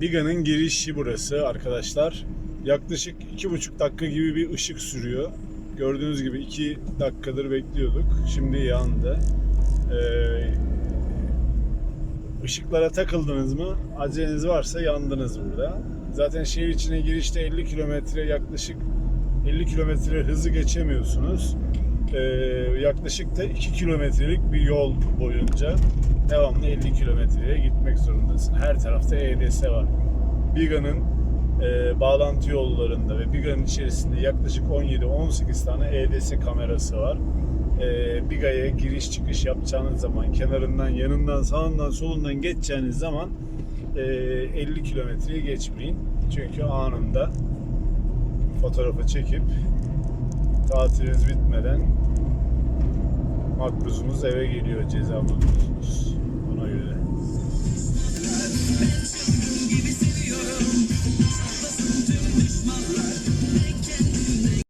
Biga'nın girişi burası arkadaşlar. Yaklaşık iki buçuk dakika gibi bir ışık sürüyor. Gördüğünüz gibi iki dakikadır bekliyorduk. Şimdi yandı. Ee, ışıklara takıldınız mı? Aceleniz varsa yandınız burada. Zaten şehir içine girişte 50 kilometre yaklaşık 50 kilometre hızı geçemiyorsunuz. Ee, yaklaşık da 2 kilometrelik bir yol boyunca devamlı 50 kilometreye gitmek zorundasın. Her tarafta EDS var. Biga'nın e, bağlantı yollarında ve Biga'nın içerisinde yaklaşık 17-18 tane EDS kamerası var. E, Biga'ya giriş çıkış yapacağınız zaman kenarından, yanından, sağından, solundan geçeceğiniz zaman e, 50 kilometreyi geçmeyin. Çünkü anında fotoğrafı çekip tatiliniz bitmeden makbuzunuz eve geliyor ceza makbuzunuz. Ona göre